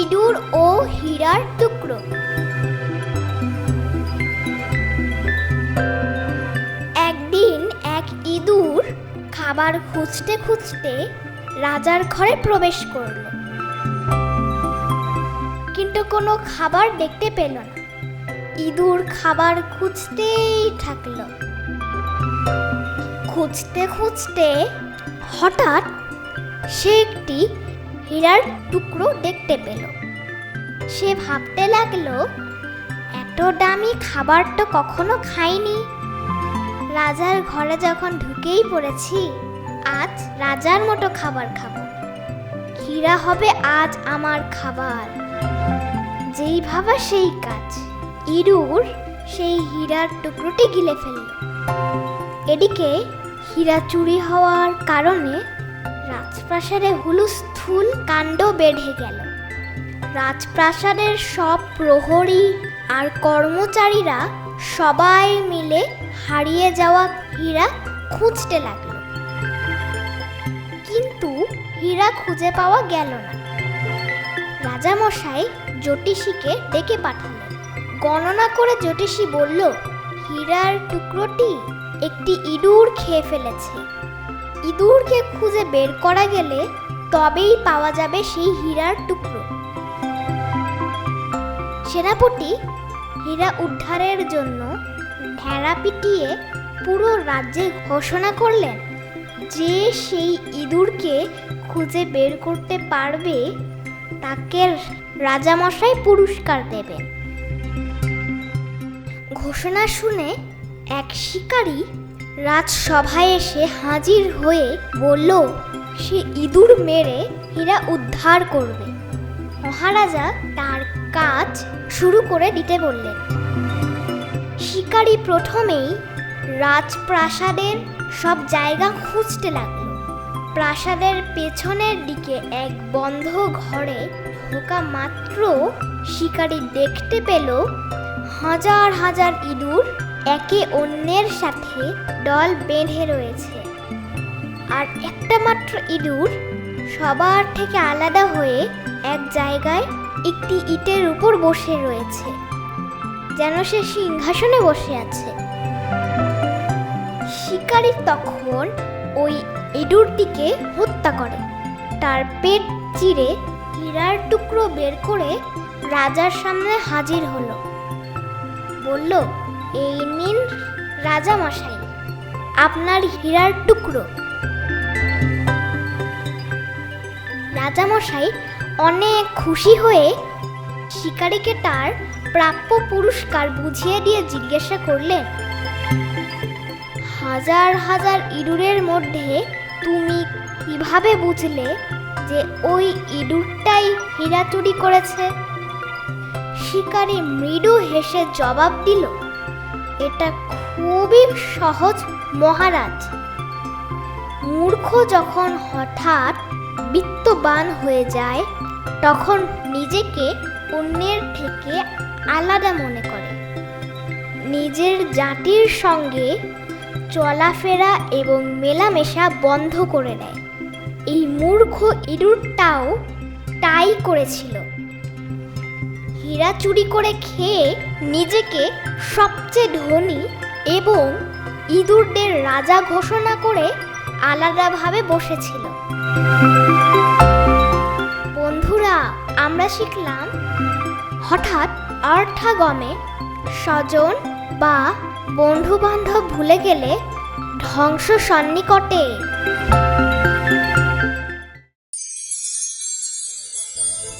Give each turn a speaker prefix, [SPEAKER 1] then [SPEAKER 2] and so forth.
[SPEAKER 1] ইঁদুর ও হীরার টুকরো। একদিন এক ইঁদুর খাবার খুঁজতে খুঁজতে রাজার ঘরে প্রবেশ করল। কিন্তু কোনো খাবার দেখতে পেল না। ইঁদুর খাবার খুঁজতেই থাকল। খুঁজতে খুঁজতে হঠাৎ সে একটি হীরার টুকরো দেখতে পেল। সে ভাবতে লাগল, এত দামি খাবার তো কখনো খাইনি। রাজার ঘরে যখন ঢুকেই পড়েছি, আজ রাজার মতো খাবার খাব। হীরা হবে আজ আমার খাবার। যেই ভাবা সেই কাজ। ইঁদুর সেই হীরার টুকরোটি গিলে ফেলল। এদিকে হীরা চুরি হওয়ার কারণে রাজপ্রাসাদে হুলুস্থুল কাণ্ড বেড়ে গেল। রাজপ্রাসাদের সব প্রহরী আর কর্মচারীরা সবাই মিলে হারিয়ে যাওয়া হীরা খুঁজতে লাগল। কিন্তু হীরা খুঁজে পাওয়া গেল না। রাজামশাই জ্যোতিষীকে ডেকে পাঠালেন। গণনা করে জ্যোতিষী বলল, হীরার টুকরোটি একটি ইঁদুর খেয়ে ফেলেছে। ইঁদুরকে খুঁজে বের করা গেলে তবেই পাওয়া যাবে সেই হীরার টুকরো। সেনাপতি হীরা উদ্ধারের জন্য ভেড়া পিটিয়ে পুরো রাজ্যে ঘোষণা করলেন, যে সেই ইঁদুরকে খুঁজে বের করতে পারবে, তাকে রাজামশাই পুরস্কার দেবেন। ঘোষণা শুনে এক শিকারী রাজসভায় এসে হাজির হয়ে বলল, সে ইঁদুর মেরে হীরা উদ্ধার করবে। মহারাজা তার কাজ শুরু করে দিতে বললেন। শিকারী প্রথমেই রাজপ্রাসাদের সব জায়গা খুঁজতে লাগল। প্রাসাদের পেছনের দিকে এক বন্ধ ঘরে ঢোকা মাত্র শিকারী দেখতে পেল হাজার হাজার ইঁদুর একে অন্যের সাথে দল বেঁধে রয়েছে। আর একটা মাত্র ইঁদুর সবার থেকে আলাদা হয়ে এক জায়গায় একটি ইটের উপর বসে রয়েছে, যেন সে সিংহাসনে বসে আছে। শিকারী তখন ওই ইঁদুরটিকে হত্যা করে। তার পেট চিরে হীরার টুকরো বের করে রাজার সামনে হাজির হলো। বলল, এই নিন রাজা মশাই আপনার হীরার টুকরো। রাজামশাই অনেক খুশি হয়ে শিকারীকে তার প্রাপ্য পুরস্কার বুঝিয়ে দিয়ে জিজ্ঞাসা করলেন, হাজার হাজার ইঁদুরের মধ্যে তুমি কীভাবে বুঝলে যে ওই ইঁদুরটাই হীরা চুরি করেছে? শিকারী মৃদু হেসে জবাব দিল, এটা খুবই সহজ, মহারাজ। মূর্খ যখন হঠাৎ বিত্তবান হয়ে যায়, তখন নিজেকে অন্যের থেকে আলাদা মনে করে। নিজের জাতির সঙ্গে চলাফেরা এবং মেলামেশা বন্ধ করে দেয়। এই মূর্খ ইঁদুরটাও তাই করেছিল। হীরা চুরি করে খেয়ে নিজেকে সবচেয়ে ধনী এবং ইঁদুরদের রাজা ঘোষণা করে আলাদাভাবে বসেছিল। বন্ধুরা, আমরা শিখলাম হঠাৎ অর্থাগমে স্বজন বা বন্ধু বান্ধব ভুলে গেলে ধ্বংস সন্নিকটে।